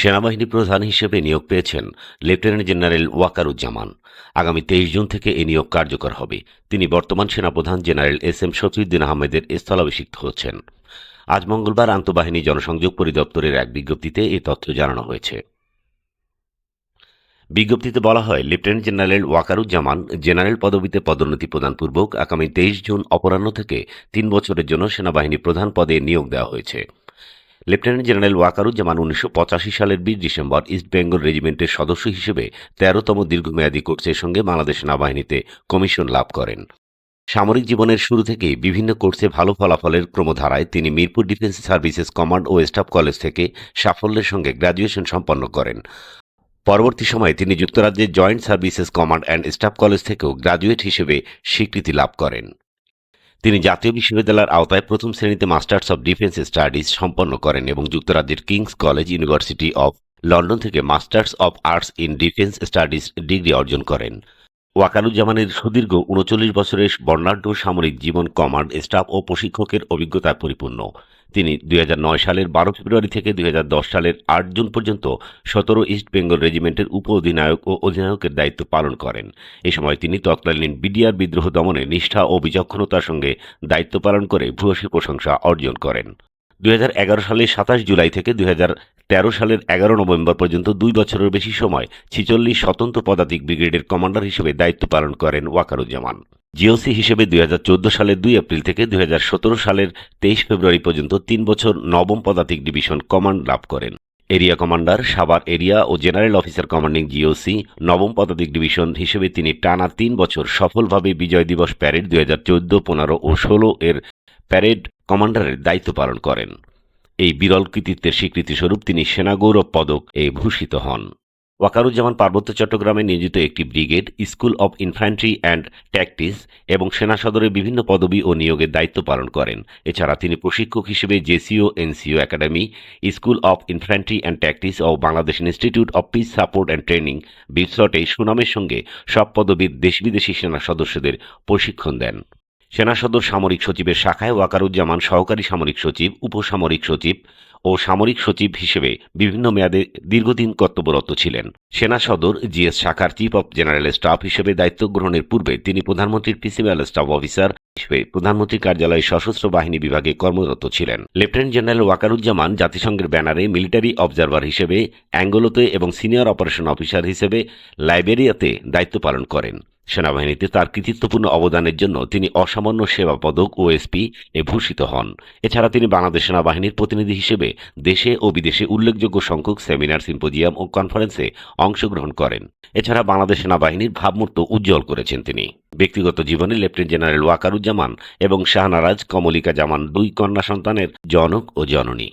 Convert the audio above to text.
সেনাবাহিনী প্রধান হিসেবে নিয়োগ পেয়েছেন লেফটেন্যান্ট জেনারেল ওয়াকারুজ্জামান। আগামী তেইশ জুন থেকে এই নিয়োগ কার্যকর হবে। তিনি বর্তমান সেনাপ্রধান জেনারেল এস এম শফিউদ্দিন আহমেদের স্থলাভিষিক্ত হচ্ছেন। আজ মঙ্গলবার আন্তঃবাহিনী জনসংযোগ পরিদপ্তরের এক বিজ্ঞপ্তিতে এই তথ্য জানানো হয়েছে। বিজ্ঞপ্তিতে বলা হয়, লেফটেন্যান্ট জেনারেল ওয়াকারুজ্জামান জেনারেল পদবিতে পদোন্নতি প্রদানপূর্বক আগামী তেইশ জুন অপরাহ্ন থেকে তিন বছরের জন্য সেনাবাহিনী প্রধান পদে নিয়োগ দেওয়া হয়েছে। লেফটেন্যান্ট জেনারেল ওয়াকারুজ্জামান উনিশশো পঁচাশি সালের বিশ ডিসেম্বর ইস্ট বেঙ্গল রেজিমেন্টের সদস্য হিসেবে তেরোতম দীর্ঘমেয়াদী কোর্সের সঙ্গে বাংলাদেশ সেনাবাহিনীতে কমিশন লাভ করেন। সামরিক জীবনের শুরু থেকেই বিভিন্ন কোর্সে ভালো ফলাফলের ক্রমধারায় তিনি মিরপুর ডিফেন্স সার্ভিসেস কমান্ড ও স্টাফ কলেজ থেকে সাফল্যের সঙ্গে গ্র্যাজুয়েশন সম্পন্ন করেন। পরবর্তী সময়ে তিনি যুক্তরাজ্যের joint services command and staff college থেকেও গ্র্যাজুয়েট হিসেবে স্বীকৃতি লাভ করেন। তিনি জাতীয় বিশ্ববিদ্যালয়ের আওতায় প্রথম শ্রেণীতে মাস্টার্স অব ডিফেন্স স্টাডিজ সম্পন্ন করেন এবং যুক্তরাজ্যের King's college university of London থেকে masters of arts in defence studies degree অর্জন করেন। ওয়াকারুজ্জামানের সুদীর্ঘ উনচল্লিশ বছরের বর্ণাঢ্য সামরিক জীবন কমান্ড স্টাফ ও প্রশিক্ষকের অভিজ্ঞতায় পরিপূর্ণ। তিনি দুই হাজার নয় সালের বারো ফেব্রুয়ারি থেকে দুই হাজার দশ সালের আট জুন পর্যন্ত সতেরো ইস্ট বেঙ্গল রেজিমেন্টের উপ অধিনায়ক ও অধিনায়কের দায়িত্ব পালন করেন। এ সময় তিনি তৎকালীন বিডিআর বিদ্রোহ দমনে নিষ্ঠা ও বিচক্ষণতার সঙ্গে দায়িত্ব পালন করে ভূয়সী প্রশংসা অর্জন করেন। দুই হাজার এগারো সালের সাতাশ জুলাই থেকে দুই তেরো সালের এগারো নভেম্বর পর্যন্ত দুই বছরের বেশি সময় ছিচল্লিশ স্বতন্ত্র পদাতিক ব্রিগেডের কমান্ডার হিসেবে দায়িত্ব পালন করেন ওয়াকারুজ্জামান। জিওসি হিসেবে দুই হাজার চৌদ্দ সালের দুই এপ্রিল থেকে দুই হাজার সতেরো সালের তেইশ ফেব্রুয়ারি পর্যন্ত তিন বছর নবম পদাতিক ডিভিশন কমান্ড লাভ করেন। এরিয়া কমান্ডার, সাভার এরিয়া ও জেনারেল অফিসার কমান্ডিং জিওসি, নবম পদাতিক ডিভিশন হিসেবে তিনি টানা তিন বছর সফলভাবে বিজয় দিবস প্যারেড দুই হাজার চোদ্দ, পনেরো ও ষোলো এর প্যারেড কমান্ডারের দায়িত্ব পালন করেন। এই বিরল কৃতিত্বের স্বীকৃতিস্বরূপ তিনি সেনা গৌরব পদক এ ভূষিত হন। ওয়াকারুজ্জামান পার্বত্য চট্টগ্রামে নিয়োজিত একটি brigade, school of infantry and tactics এবং সেনা সদরে বিভিন্ন পদবি ও নিয়োগের দায়িত্ব পালন করেন। এছাড়া তিনি প্রশিক্ষক হিসেবে JCO, NCO academy, school of infantry and tactics O Bangladesh institute of peace support and training বিপসটে সুনামের সঙ্গে সব পদবীর দেশ বিদেশি সেনা সদস্যদের প্রশিক্ষণ দেন। সেনা সদর সামরিক সচিবের শাখায় ওয়াকারুজ্জামান সহকারী সামরিক সচিব, উপসামরিক সচিব ও সামরিক সচিব হিসেবে বিভিন্ন মেয়াদে দীর্ঘদিন কর্তব্যরত ছিলেন। সেনা সদর জিএস শাখার চিফ অব জেনারেল স্টাফ হিসেবে দায়িত্ব গ্রহণের পূর্বে তিনি প্রধানমন্ত্রীর প্রিন্সিপাল স্টাফ অফিসার হিসেবে প্রধানমন্ত্রীর কার্যালয়ে সশস্ত্র বাহিনী বিভাগে কর্মরত ছিলেন। লেফটেন্যান্ট জেনারেল ওয়াকারুজ্জামান জাতিসংঘের ব্যানারে মিলিটারি অবজারভার হিসেবে অ্যাঙ্গোলোতে এবং সিনিয়র অপারেশন অফিসার হিসেবে লাইবেরিয়াতে দায়িত্ব পালন করেন। সেনাবাহিনীতে তার কৃতিত্বপূর্ণ অবদানের জন্য তিনি অসামান্য সেবা পদক ওএসপি এ ভূষিত হন। এছাড়া তিনি বাংলাদেশ সেনাবাহিনীর প্রতিনিধি হিসেবে দেশে ও বিদেশে উল্লেখযোগ্য সংখ্যক সেমিনার, সিম্পোজিয়াম ও কনফারেন্সে অংশগ্রহণ করেন। এছাড়া বাংলাদেশ সেনাবাহিনীর ভাবমূর্ত উজ্জ্বল করেছেন তিনি। ব্যক্তিগত জীবনে লেফটেন্যান্ট জেনারেল ওয়াকারুজ্জামান এবং শাহনারাজ কমলিকা জামান দুই কন্যা সন্তানের জনক ও জননী।